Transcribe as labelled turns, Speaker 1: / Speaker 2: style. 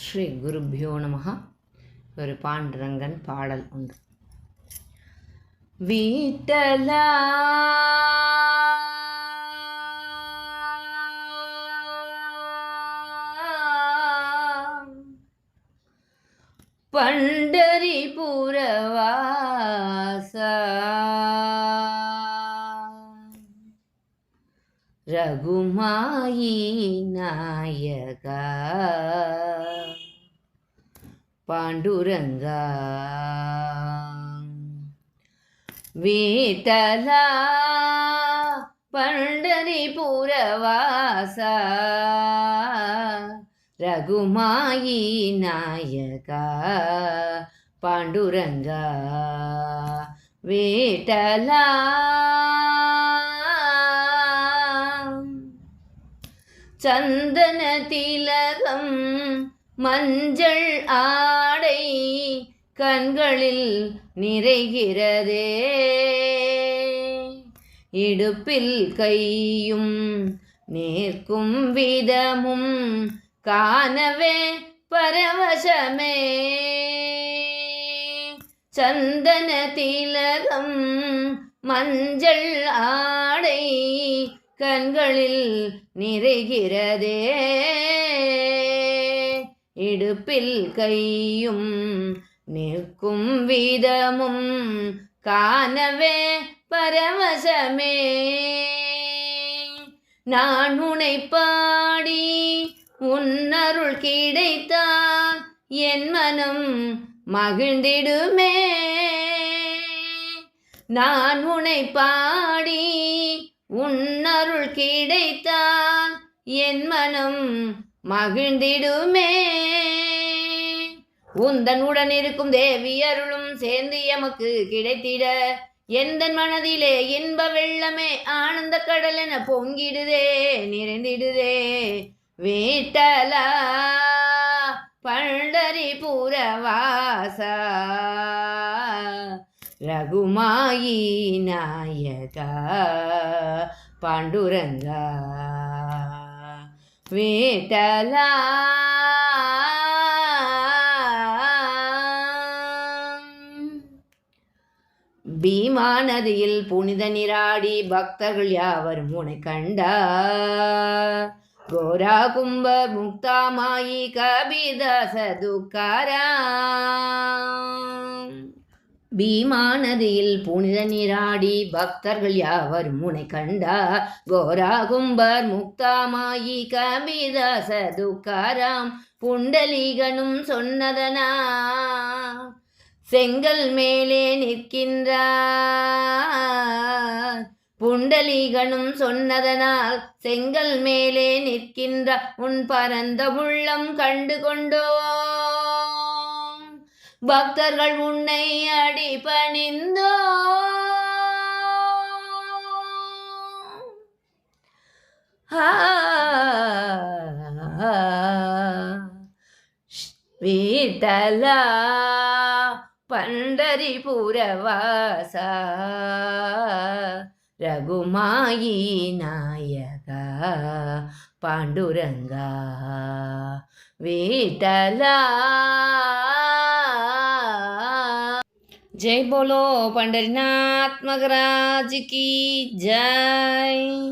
Speaker 1: ஸ்ரீ குருப்பியோ நமக ஒரு பாண்டுரங்கன் பாடல் உண்டு. வீட்டலா பண்டரி பண்டரிபுரவாசா. ரகுமாயி நாயகா. பாண்டுரங்கா வீட்டலா பண்டரிபுரவாசா ரகுமாயி நாயகா பாண்டுரங்கா. வீட்டலா சந்தன திலகம் மஞ்சள் ஆடை கண்களில் நிறைகிறதே. இடுப்பில் கையும் நேர்க்கும் விதமும் காணவே பரவசமே. சந்தன திலகம் மஞ்சள் ஆடை கண்களில் நிறைகிறதே. இடுப்பில் கையும் நிற்கும் விதமும் காணவே பரவசமே. நான் உனை பாடி உன்னருள் கிடைத்தால் என் மனம் மகிழ்ந்திடுமே. நான் உனை பாடி உன்னருள் கிடைத்தால் என் மனம் மகிழ்ந்திடுமே. உந்தனுடன் இருக்கும் தேவி அருளும் சேர்ந்து எமக்கு கிடைத்திட. எந்த மனதிலே இன்ப வெள்ளமே ஆனந்த கடல் என பொங்கிடுதே நிறைந்திடுதே. வீட்டலா பண்டரிபுரவாசா. ரகுமாயி நாயகா பாண்டுரங்கா. வேட்டலா பீமா நதியில் புனித நீராடி பக்தர்கள் யாவரும் உனை கண்டா கோரா கும்ப முக்தாமாயி கபிதாச துக்காரா பீமாநதியில் புனித நீராடி பக்தர்கள் யாவர் முனை கண்டா? கோரா கும்பர் முக்தாமாயி கபிதாச துக்காராம் புண்டலீகனும் சொன்னதனா? செங்கல் மேலே நிற்கின்றார் புண்டலீகனும் சொன்னதனால் செங்கல் மேலே நிற்கின்ற? உன் பரந்த உள்ளம் கண்டு கொண்டோ? பக்தர்கள் உன்னை அடி பணிந்தோ வீட்டலா பண்டரிபுரவாசா ரகுமாயி நாயகா பாண்டுரங்கா வீட்டலா जय बोलो पंडरीनाथ महाराज की जय